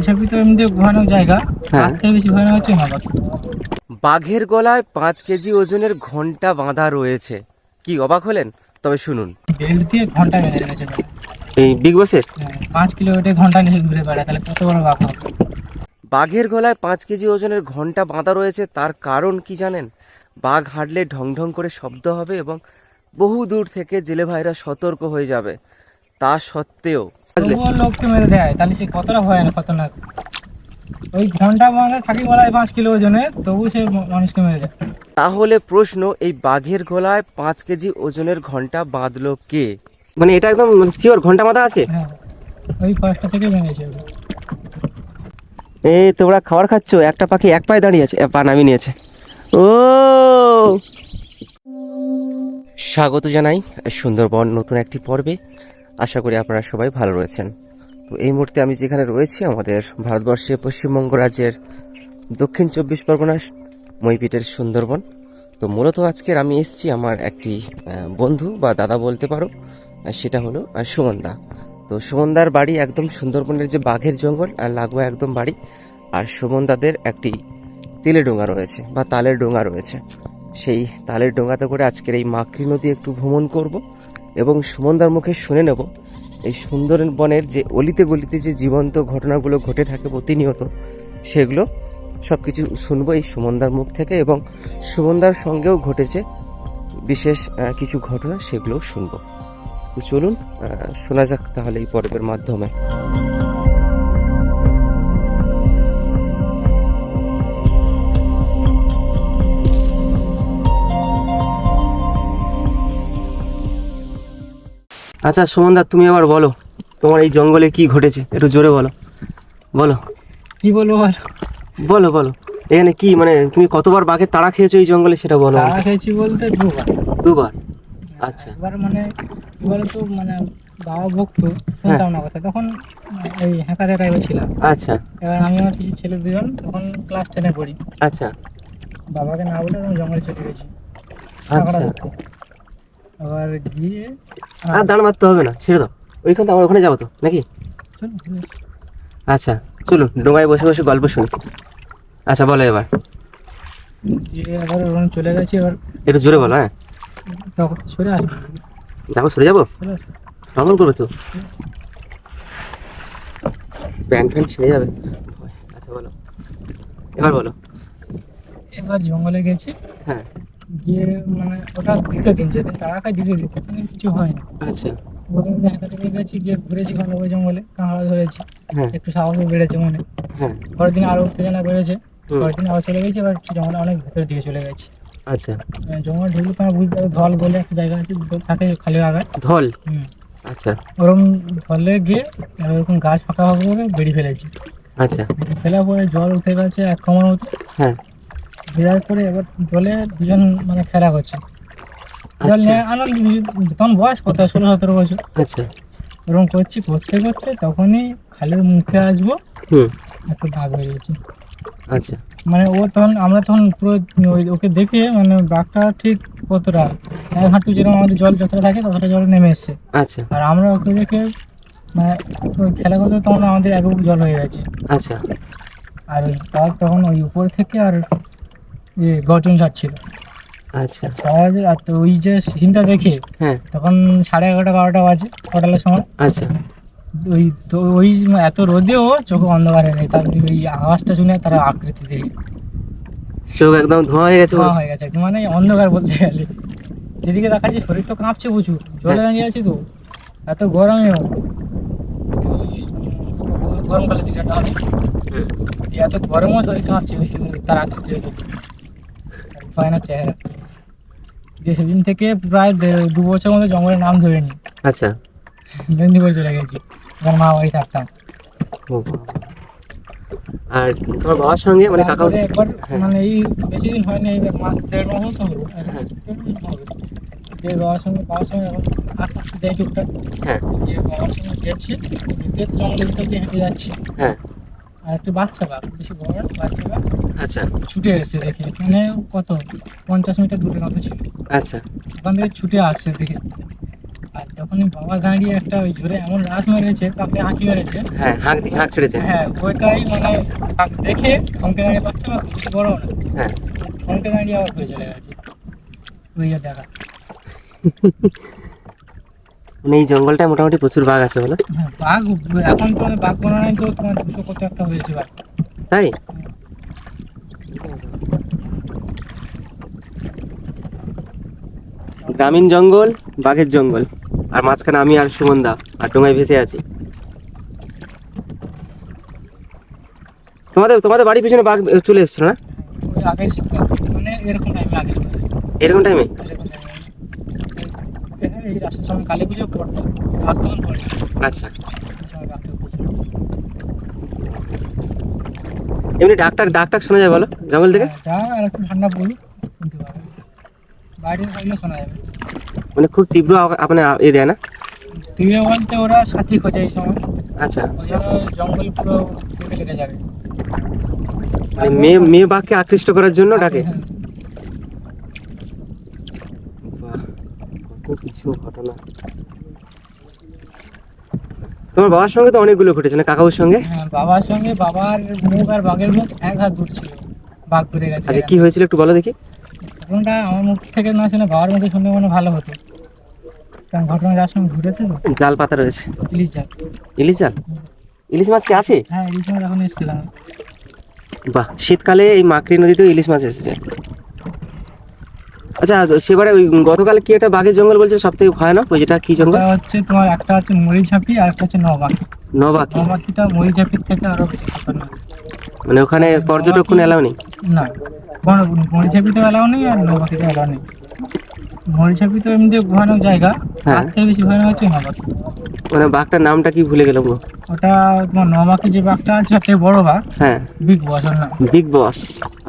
কালচাপি তো এমনি ভয়ানক জায়গা হ্যাঁ। তার থেকে বেশি ভয়ানক হচ্ছে মা বাঘের গলায় পাঁচ কেজি ওজনের ঘণ্টা বাঁধা রয়েছে। কি অবাক হলেন? তবে শুনুন। বেল্ট দিয়ে ঘণ্টা বেঁধে রেখেছে এই বিগ বসের হ্যাঁ, পাঁচ কিলোমিটার ঘণ্টা নিয়ে ঘুরে বেড়ায় তাহলে কত বড় বাঘ হবে? বাঘের গলায় পাঁচ কেজি ওজনের ঘণ্টা বাঁধা রয়েছে তার কারণ কি জানেন? বাঘ হাঁটলে ঢং ঢং করে শব্দ হবে এবং বহু দূর থেকে জেলে ভাইরা সতর্ক হয়ে যাবে। তা সত্ত্বেও তবুও লোককে মেরে দেয়। তাহলে সে কতটা ভয়ানক খতরনাক? ওই ঘণ্টা মানে থাকি বলায় পাঁচ কিলো ওজনের তবু সে মানুষকে মেরে দেয়। তাহলে প্রশ্ন এই বাঘের গলায় পাঁচ কেজি ওজনের ঘণ্টা বাঁধলো কে? মানে এটা একদম শিওর ঘণ্টা মাথা আছে? হ্যাঁ ওই কষ্ট থেকে ভেঙেছে। এই তোমরা খাবার খাচ্ছ? একটা পাখি এক পায়ে দাঁড়িয়ে আছে। পা নামিয়ে নিয়েছে। ও! স্বাগত জানাই সুন্দরবন নতুন একটি পর্বে। আশা করি আপনারা সবাই ভালো রয়েছেন। তো এই মুহূর্তে আমি যেখানে রয়েছি, আমাদের ভারতবর্ষে পশ্চিমবঙ্গ রাজ্যের দক্ষিণ চব্বিশ পরগনার মইপিটের সুন্দরবন। তো মূলত আজকের আমি এসেছি আমার একটি বন্ধু বা দাদা বলতে পারো সেটা হলো সুমনদা তো সুমনদার বাড়ি একদম সুন্দরবনের যে বাঘের জঙ্গল আর লাগোয়া একদম বাড়ি, আর সুমনদাদের একটি তেলের ডোঙা রয়েছে বা তালের ডোঙা রয়েছে। সেই তালের ডোঙাতে করে আজকের এই মাকড়ি নদী একটু ভ্রমণ করব। এবং সুমনদার মুখে শুনে নেব, এই সুন্দরবনের যে অলিতে গলিতে যে জীবন্ত ঘটনাগুলো ঘটে থাকে প্রতিনিয়ত, সেগুলো সব কিছু শুনব এই সুমনদার মুখ থেকে এবং সুমনদার সঙ্গেও ঘটেছে বিশেষ কিছু ঘটনা, সেগুলোও শুনব। চলুন শোনা যাক তাহলে এই পর্বের মাধ্যমে। আচ্ছা সুমনদা তুমি আবার বলো তোমার এই জঙ্গলে কি ঘটেছে? একটু জোরে বলো। বলো। কি বলব বল? বলো বলো। এখানে কি মানে তুমি কতবার বাঘের তাড়া খেয়েছো এই জঙ্গলে সেটা বলো তারা খেয়েছি বলতে দুবার। দুবার? আচ্ছা। এবার মানে কি বলতো মানে বাবা ভক্ত শুনতাম না কথা। তখন এই হ্যাঁকাতে টাইপে ছিলাম আচ্ছা। এবার আমি আমার কিছু ছেলে দুজন তখন ক্লাস টেনে পড়ি। আচ্ছা। বাবাকে না বলে আমি জঙ্গলে চলে গেছি। আচ্ছা। এবার গিয়ে আর দাঁড় মারতে হবে না ছেড়ে দাও। ওইখান থেকে আমরা ওখানে যাব তো নাকি? আচ্ছা চলো ডোঙায় বসে বসে গল্প শুনি। আচ্ছা বলো এবার। গিয়ে এবার ওখানে চলে গেছি এবার একটু জোরে বলো হ্যাঁ। তখন সরে আসবে। যাব সরে যাব? ভ্রমণ করব তো? প্যান্ট ফ্যান্ট ছেড়ে যাবে। আচ্ছা বলো। এবার বলো। এবার জঙ্গলে গেছি। হ্যাঁ। গিয়ে মানে ওটা দ্বিতীয় দিন যেতে তারা খাই দ্বিতীয় দিন প্রথমদিন কিছু হয়নি আচ্ছা। প্রথম দিন হ্যাঁকাতে নিয়ে গেছি গিয়ে ঘুরেছি ভালো ওই জঙ্গলে কাঁকড়া ধরেছি হ্যাঁ। একটু সাহসও বেড়েছে মনে। হ্যাঁ। পরের দিন আরও উত্তেজনা বেড়েছে পরের দিন আবার চলে গেছি এবার জঙ্গলে অনেক ভেতর দিকে চলে গেছি। আচ্ছা। জঙ্গলে ঢুকলে তোমার বুঝতে হবে ধল বলে একটা জায়গা আছে থাকে খালি আগায়। ধল? আচ্ছা। ওরকম ধলে গিয়ে ওরকম গাছ ফাঁকা ফাঁকা করে বেরিয়ে ফেলেছি। আচ্ছা। ফেলার পরে জল উঠে গেছে এক কমার মতো। হ্যাঁ। দেওয়ার পরে এবার জলে দুজন মানে খেলা করছে। জল আচ্ছা। নিয়ে আনন্দ নিয়ে- তখন বয়স কত? ষোলো সতেরো বছর। আচ্ছা। ওরকম করছি করতে করতে তখনই খালের মুখে আসব হুম। একটু দাগ বেরিয়েছে। আচ্ছা। মানে ও তখন আমরা তখন পুরো ওকে দেখে মানে বাঘটা ঠিক কতটা এক হাঁটু যেরকম আমাদের জল যতটা থাকে ততটা জল নেমে এসছে। আচ্ছা। আর আমরা ওকে দেখে মানে খেলা করতে তখন আমাদের এক জল হয়ে গেছে। আচ্ছা। আর বাঘ তখন ওই উপর থেকে আর গর্জন ছাড়ছিল আচ্ছা। আর তো ওই যে সিনটা দেখে হ্যাঁ। তখন সাড়ে এগারোটা বারোটা বাজে হোটেলের সময়। আচ্ছা। ওই তো ওই এত রোদেও চোখে অন্ধকার হয়ে গেছে। তার ওই আওয়াজটা শুনে তারা আকৃতি দেখে চোখ একদম ধোঁয়া হয়ে গেছে ধোঁয়া হয়ে গেছে মানে অন্ধকার বলতে গেলে। যেদিকে দেখাচ্ছি শরীর তো কাঁপছে প্রচুর জলে হ্যাঁ। দাঁড়িয়ে আছি তো। এত গরমেও। ওই গরমকালের দিকে হুম, এত গরমও শরীর কাঁপছে তার আকৃতি হয় না চেহারা। দিয়ে সেদিন থেকে প্রায় দু বছর মতো জঙ্গলের নাম ধরিনি। আচ্ছা। মেদিনীপুর চলে গেছি। যখন মা বাড়ি থাকতাম। আর তোমার বাবার সঙ্গে মানে কাকা একবার হ্যাঁ। মানে এই বেশি দিন হয়নি এই মাস দেড় মাস মতো হলো। হ্যাঁ। দেড় মাস হবে। যে বাবার সঙ্গে বাবার সঙ্গে এখন আস্তে আস্তে যাই টুকটাক। হ্যাঁ। যে বাবার সঙ্গে গেছি যেতে জঙ্গলের ভিতর দিয়ে হেঁটে যাচ্ছি। হ্যাঁ। আর একটু বাচ্চা বাঘ বেশি বড় না, বাচ্চা বাঘ। আচ্ছা। ছুটে এসছে দেখে মানে কত? পঞ্চাশ মিটার দূরে মতো ছিল? আচ্ছা। ওখান থেকে ছুটে আসছে দেখে। আর যখনই বাবা দাঁড়িয়ে একটা ওই জোরে এমন রাস মেরেছে কাউকে হাঁকি মেরেছে। হ্যাঁ হাঁক দি হাঁক ছেড়েছে। হ্যাঁ ওইটাই মানে দেখে থমকে দাঁড়িয়ে বাচ্চা বা বেশি বড় না। হ্যাঁ। থমকে দাঁড়িয়ে আবার ঘুরে চলে গেছে। ওই দেখা। মানে এই জঙ্গলটায় মোটামুটি প্রচুর বাঘ আছে বলো? হ্যাঁ বাঘ এখন তো বাঘ তো তোমার দুশো কত একটা হয়েছে বাঘ। তাই? গ্রামীণ জঙ্গল বাঘের জঙ্গল আর মাঝখানে আমি আর সুমনদা আর ডোঙায় ভেসে আছি। তোমাদের তোমাদের বাড়ির পিছনে বাঘ চলে এসছিল না? মানে এরকম টাইমে আগে এরকম টাইমে এরকম time এ। এই- এই রাস্তার সময় কালী পুজো পড়তো তখন পড়ে আচ্ছা। এমনি ডাক্তার ডাক্তার শোনা যায় বলো? জঙ্গল থেকে? হ্যাঁ, আর একটু ঠান্ডা পড়ুক শুনতে পাবে। বাইরে থাকলে শোনা যাবে। মানে খুব তীব্র আপনার এ দেয় না? তীরে বলতে ওরা সাথী খোঁজে এই সময়। আচ্ছা। জঙ্গল পুরো কেটে কেটে যাবে। মানে মেয়ে মেয়ে বাঘকে আকৃষ্ট করার জন্য ডাকে হ্যাঁ, বাহ, কিছু ঘটনা। তোমার বাবার সঙ্গে তো অনেকগুলো ঘটেছে না কাকাউর সঙ্গে? হ্যাঁ বাবার সঙ্গে বাবার মুখ আর বাঘের মুখ এক হাত দূর ছিল বাঘ ঘুরে গেছে। আচ্ছা কি হয়েছিল একটু বলো দেখি। ঘটনাটা আমার মুখ থেকে না শুনে বাবার মুখে শুনলে মনে ভালো হতো। কারণ ঘটনা যার সঙ্গে ঘুরেছে তো। জাল পাতা রয়েছে। ইলিশ জাল। ইলিশ জাল? ইলিশ মাছ কি আছে? হ্যাঁ ইলিশ মাছ এখন এসেছিলাম বাহ শীতকালে এই মাকড়ি নদীতেও ইলিশ মাছ এসেছে। আচ্ছা সেবারে ওই গতকাল কি একটা বাঘের জঙ্গল বলছে? সব থেকে ভয়ানক? ওই যেটা কি জঙ্গল? হচ্ছে তোমার একটা হচ্ছে মরিঝাপি আর একটা হচ্ছে নবাকি নবাকি নবাকিটা মরিঝাপির থেকে আরও বেশি খতরনাক মানে ওখানে পর্যটক কোনো এলাও নেই? না। মরিঝাপিতে এলাও নেই আর নবাকিতে এলাও নেই। মরিঝাপি তো এমনি ভয়ানক জায়গা। হ্যাঁ। বেশি ভয়ানক হচ্ছে নবাকি মানে বাঘটার নামটা কি ভুলে গেলাম গো? ওটা তোমার নবাকি যে বাঘটা আছে একটা বড় বাঘ হ্যাঁ। বিগ বস ওর নাম। বিগ বস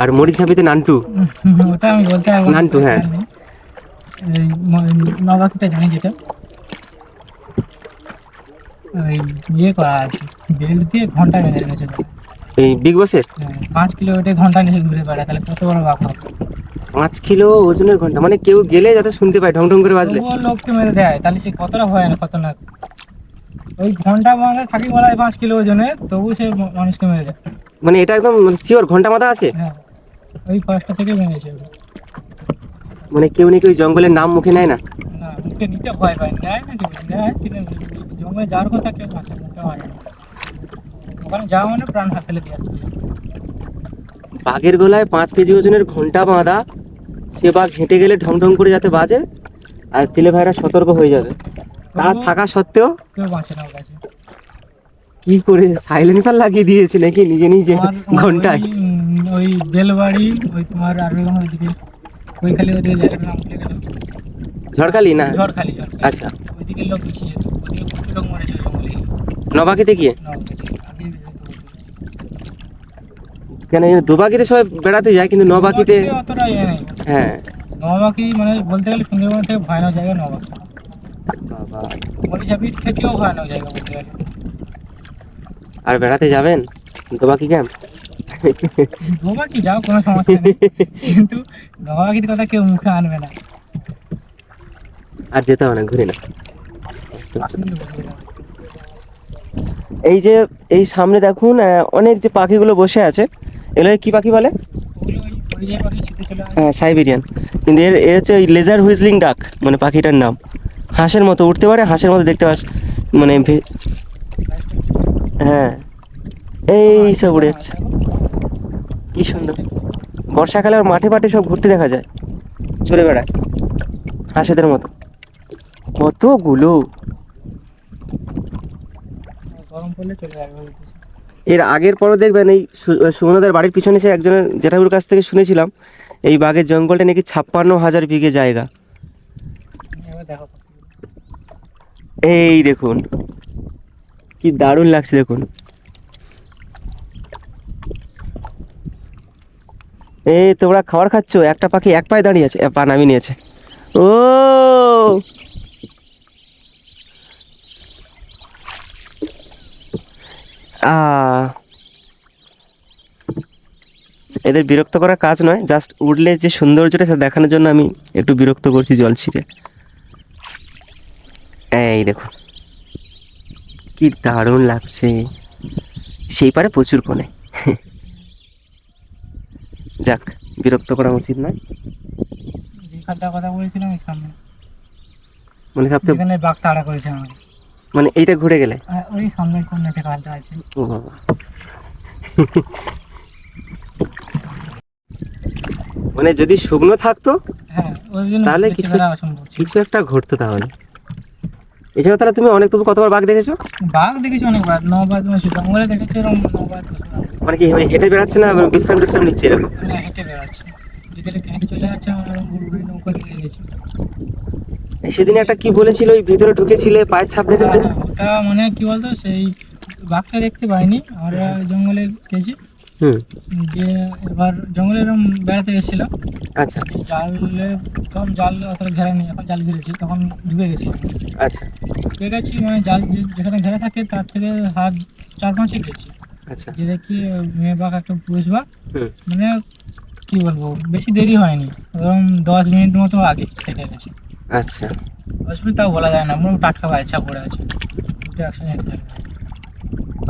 আর মরিচাপিতে নান্টু। ওটা আমি বলতে পারব নান্টু, হ্যাঁ। নবাকিটা জানি যেটা। ওই ইয়ে করা আছে বেল্ট দিয়ে ঘণ্টা বেঁধে রেখেছে। এই বিগ বসের হ্যাঁ, পাঁচ কিলোমিটার ঘণ্টা নিচে ঘুরে বেড়ায় তাহলে কত বড় বাঘ হবে? পাঁচ কিলো ওজনের ঘণ্টা। মানে কেউ গেলে যাতে শুনতে পায় ঢং ঢং করে বাজলে। তবুও লোককে মেরে দেয় তাহলে সে কতটা ভয়ানক খতরনাক। ওই ঘণ্টা মানে থাকি বলা পাঁচ কিলো ওজনের তবু সে মানুষকে মেরে দেয়। মানে এটা একদম শিওর ঘণ্টা মাথা আছে? হ্যাঁ ওই ফরেস্টটা থেকে মেরেছে। মানে কেউ নাকি ওই জঙ্গলের নাম মুখে নেয় না? না মুখে নিতে ভয় পায় নেয় না নেয় জঙ্গলে যাওয়ার কথা কেউ মাথা মুখে মানে ওখানে যাওয়া মানে প্রাণ হাত ফেলে দিয়ে আসতে বাঘের গলায় পাঁচ কেজি ওজনের ঘণ্টা বাঁধা সে বাঘ হেঁটে গেলে ঢং ঢং করে যাতে বাজে আর ছেলে ভাইরা সতর্ক হয়ে যাবে। তা থাকা সত্ত্বেও কি করে সাইলেন্সার লাগিয়ে দিয়েছে নাকি? নিজে নিজে ঘন্টায়। ওই, বেলবাড়ি ওই তোমার আর ওই ওইদিকে ওই খালি ওইদিকে জায়গাটার নাম ভুলে গেলাম। ঝড়খালি না? ঝড়খালি আচ্ছা। ওইদিকে লোক বেশি যেত ওইদিকে প্রচুর লোক মরেছে ওই জঙ্গলে। নবাকিতে গিয়ে। আগে বেশি যেত ওইদিকে। কেন এই দুবাকিতে সবাই বেড়াতে যায় কিন্তু নবাকিতে অতটা ইয়ে নেই। হ্যাঁ। নবাকি মানে বলতে গেলে সুন্দরবন থেকে ভয়ানক জায়গা নবাকি। বাবা। মরিচাপির থেকেও ভয়ানক জায়গা বলতে গেলে। আর বেড়াতে যাবেন? দুবাকি ক্যাম্প নবাকি যাও কোনো সমস্যা নেই। কিন্তু নবাকির কথা কেউ মুখে আনবে না। আর যেতে হবে না ঘুরে না। এই যে এই সামনে দেখুন অনেক যে পাখিগুলো বসে আছে এগুলো কি পাখি বলে? হ্যাঁ সাইবেরিয়ান। কিন্তু এর এর হচ্ছে ওই লেজার হুইজলিং ডাক মানে পাখিটার নাম। হাঁসের মতো উঠতে পারে, হাঁসের মতো দেখতে পাস মানে হ্যাঁ। এই সব উড়ে যাচ্ছে। কি সুন্দর। বর্ষাকালে আর মাঠে মাঠে সব ঘুরতে দেখা যায়। চলে বেড়ায়। হাঁসেদের মতো। কতগুলো? গরম পড়লে চলে যাবে। এর আগের পরও দেখবেন এই সু- সুমনাদের বাড়ির পিছনে সে একজনের জেঠাগুর কাছ থেকে শুনেছিলাম, এই বাঘের জঙ্গলটা নাকি ছাপ্পান্ন হাজার বিঘে জায়গা। এই দেখুন, কি দারুণ লাগছে দেখুন। এই তোমরা খাবার খাচ্ছ? একটা পাখি এক পায়ে দাঁড়িয়ে আছে পা নামিয়ে নিয়েছে। ও! এদের বিরক্ত করার কাজ নয় জাস্ট উঠলে যে সৌন্দর্যটা সেটা দেখানোর জন্য আমি একটু বিরক্ত করছি জল ছিঁড়ে। এই দেখুন কি দারুণ লাগছে। সেই পারে প্রচুর কোণে যাক বিরক্ত করা উচিত নয়। কথা বলেছিলাম সামনে। মানে বাঘ তাড়া করেছে আমাকে। মানে এইটা ঘুরে গেলে? ওই সামনের কালটা আছে। ও বাবা। মানে যদি শুকনো থাকতো হ্যাঁ তাহলে কিছু- অসম্ভব কিছু একটা ঘটতো তাহলে। এছাড়া তাহলে তুমি অনেক তবু কতবার বাঘ দেখেছ? বাঘ দেখেছি অনেকবার নবার জঙ্গলে দেখেছি এরকম নবার মানে কি মানে হেঁটে বেড়াচ্ছে না বিশ্রাম বিশ্রাম নিচ্ছে এরকম? হেঁটে বেড়াচ্ছে। হেঁটে চলে যাচ্ছে আমার ঘুরঘুরি নৌকা গেছে। সেদিন একটা কি বলেছিল ওই ভিতরে ঢুকেছিলে পায়ের ছাপ দেখে হ্যাঁ, ওটা মানে কি বলতো সেই বাঘটা দেখতে পাইনি আমরা জঙ্গলে গেছি। যে এবার জঙ্গলে এরকম বেড়াতে গেছিলাম। আচ্ছা। জালে তখন জাল অতটা ঘেরা নেই এখন জাল ঘিরেছি তখন ঢুকে গেছি। আচ্ছা। ঢুকে গেছি মানে জাল যেখানে ঘেরা থাকে তার থেকে হাত চার পাঁচে গেছি। আচ্ছা। যে দেখি মেয়ে বাঘ একটা পুরুষ বাঘ। মানে কি বলব বেশি দেরি হয়নি এরকম দশ মিনিট মতো আগে খেতে গেছে। আচ্ছা। তাও বলা যায় না মনে হয় টাটকা বাচ্চা পড়ে আছে। উঠে একসঙ্গে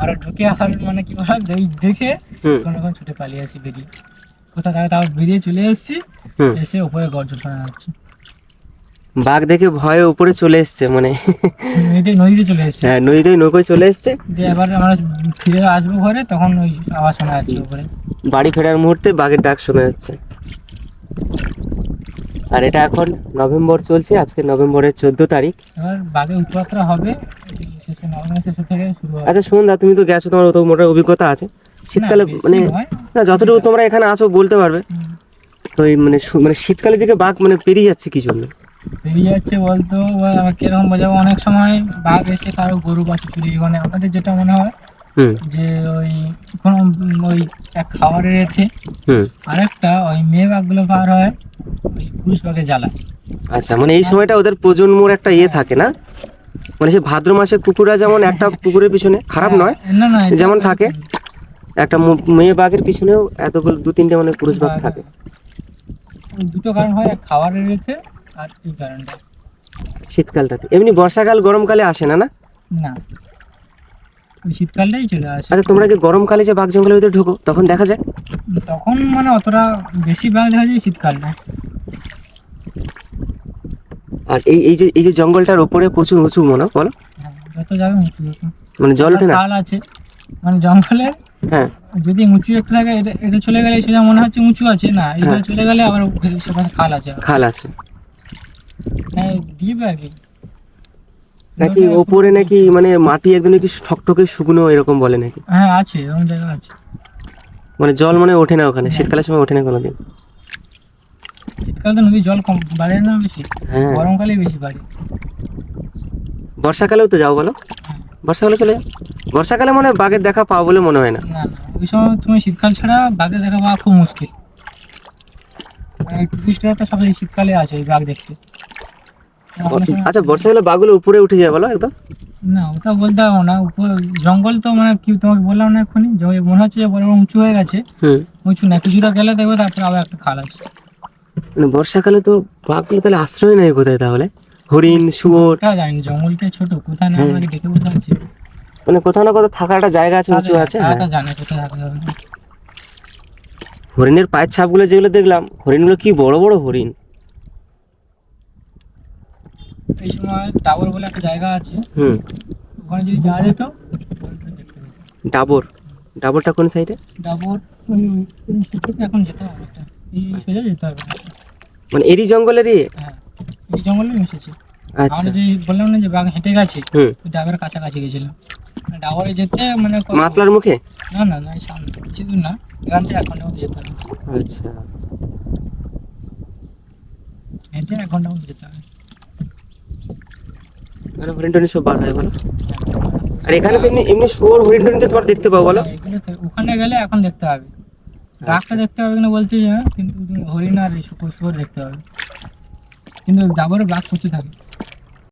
আর ঢুকে আর মানে কি বলা যায়, দেখে কোনো রকম ছুটে পালিয়ে আসি বেরিয়ে। কোথা থেকে তাও বেরিয়ে চলে এসেছি এসে উপরে গর্জন শোনা যাচ্ছে। বাঘ দেখে ভয়ে উপরে চলে এসছে মানে নদীতে নদীতে চলে এসেছে। হ্যাঁ নদীতে ওই নৌকোয় চলে এসছে। দিয়ে এবার আমরা ফিরে আসব ঘরে তখন ওই আওয়াজ শোনা যাচ্ছে উপরে। বাড়ি ফেরার মুহূর্তে বাঘের ডাক শোনা যাচ্ছে। আর এটা এখন নভেম্বর চলছে আজকে নভেম্বরের চোদ্দ তারিখ। বাঘের উৎপাতটা হবে আচ্ছা দা তুমি তো গেছো তোমার তো মোটা অভিজ্ঞতা আছে। শীতকালে মানে। না যতটুকু তোমরা এখানে আসো বলতে পারবে। তো এই মানে মানে শীতকালের দিকে বাঘ মানে পেরিয়ে যাচ্ছে কি জন্য? বেরিয়ে যাচ্ছে বলতো কীরকম বোঝাবো? অনেক সময় বাঘ এসে কারও গরু বাছুর চুরি মানে আমাদের যেটা মনে হয় যে ওই কোনো ওই এক খাবারের এতে আরেকটা ওই মেয়ে বাঘগুলো পার হয় ওই পুরুষ বাঘে জ্বালা আচ্ছা মানে এই সময়টা ওদের প্রজন্মর একটা ইয়ে থাকে না? মানে সে ভাদ্র মাসে কুকুররা যেমন একটা কুকুরের পিছনে খারাপ নয় না না এটা- যেমন থাকে। একটা মেয়ে বাঘের পিছনেও এতগুলো দু তিনটে মানে পুরুষ বাঘ থাকে। দুটো কারণ হয় খাবারের এতে আর এই কারণটা। শীতকালটাতে। এমনি বর্ষাকাল গরমকালে আসে না না? না। শীতকালটাই চলে আসে। আচ্ছা তোমরা যে গরমকালে যে বাঘ জঙ্গলের ভিতরে ঢুকো তখন দেখা যায়? তখন মানে অতটা বেশি বাঘ দেখা যায় শীতকালটা আর এই এই যে এই যে জঙ্গলটার ওপরে প্রচুর উঁচু মনে বলো? হ্যাঁ যত যাবে উঁচু মানে জল ওঠে না খাল আছে মানে জঙ্গলে হ্যাঁ। যদি উঁচু একটা থাকে এটা এটা চলে গেলে সেটা মনে হচ্ছে উঁচু আছে না এইভাবে হ্যাঁ। চলে গেলে আবার সেখানে খাল আছে খাল আছে। হ্যাঁ দ্বীপ আর কি নাকি ওপরে নাকি মানে মাটি একদম নাকি ঠকঠকে শুকনো এরকম বলে নাকি? হ্যাঁ আছে এরকম জায়গা আছে। মানে জল মানে ওঠে না ওখানে শীতকালের সময় ওঠে না কোনোদিন? শীতকালে তো নদীর জল কম বাড়ে না বেশি হ্যাঁ। গরমকালে বেশি বাড়ে। বর্ষাকালেও তো যাও বলো? হ্যাঁ। বর্ষাকালে চলে যাও? বর্ষাকালে মানে বাঘের দেখা পাও বলে মনে হয় না? ওই সময় তুমি শীতকাল ছাড়া বাঘের দেখা পাওয়া খুব মুশকিল। টুরিস্টরা তো সবাই শীতকালে আসে এই বাঘ দেখতে। আচ্ছা বর্ষাকালে বাঘগুলো উপরে উঠে যায় বলো একদম। না ওটা বলতে পারব না। উপর জঙ্গল তো মানে কি তোমাকে বললাম না এক্ষুনি? যে মনে হচ্ছে যে বড় উঁচু হয়ে গেছে। উঁচু না কিছুটা গেলে দেখবে তারপরে আবার একটা খাল আছে। মানে বর্ষাকালে তো বাঘগুলো তাহলে আশ্রয় নেই কোথায় তাহলে? হরিণ শুয়োর। জানি জঙ্গলটা ছোট কোথায় না। আমাকে দেখে বুঝতে পারছি মানে কোথাও না কোথাও থাকার একটা জায়গা আছে উঁচু আছে হ্যাঁ। তো জানে কোথায় থাকতে হবে হরিণের পায়ের ছাপগুলো যেগুলো দেখলাম হরিণগুলো কি বড় বড় হরিণ? এই সময় টাওয়ার বলে একটা জায়গা আছে। হুম। ওখানে যদি যাওয়া যেত। ডাবর। ডাবরটা কোন সাইডে ডাবর এখন যেতে হবে এই সোজা যেতে হবে। মানে এরই জঙ্গলেরই হ্যাঁ এই জঙ্গলে মিশেছে। আচ্ছা। যে বললাম না যে বাঘ হেঁটে গেছে ডাবের কাছাকাছি গেছিলাম। মানে ডাবরে যেতে মানে মাতলার মুখে? না না না সামনে বেশি দূর না। এখান থেকে এক ঘণ্টার মধ্যে যেতে হবে। আচ্ছা। হেঁটে এক মধ্যে যেতে হবে। হরিণ টরিণ সব বার হয় বলো। আর এখানে তো এমনি এমনি শুয়োর হরিণ টরিণ তো তোমার দেখতে পাবো বলো। হ্যাঁ, ওখানে গেলে এখন দেখতে হবে। ডাকটা দেখতে হবে কিনা বলছি না কিন্তু হরিণ আর এই শুকর শুকর দেখতে হবে। কিন্তু যাবারও বাঘ করতে থাকে।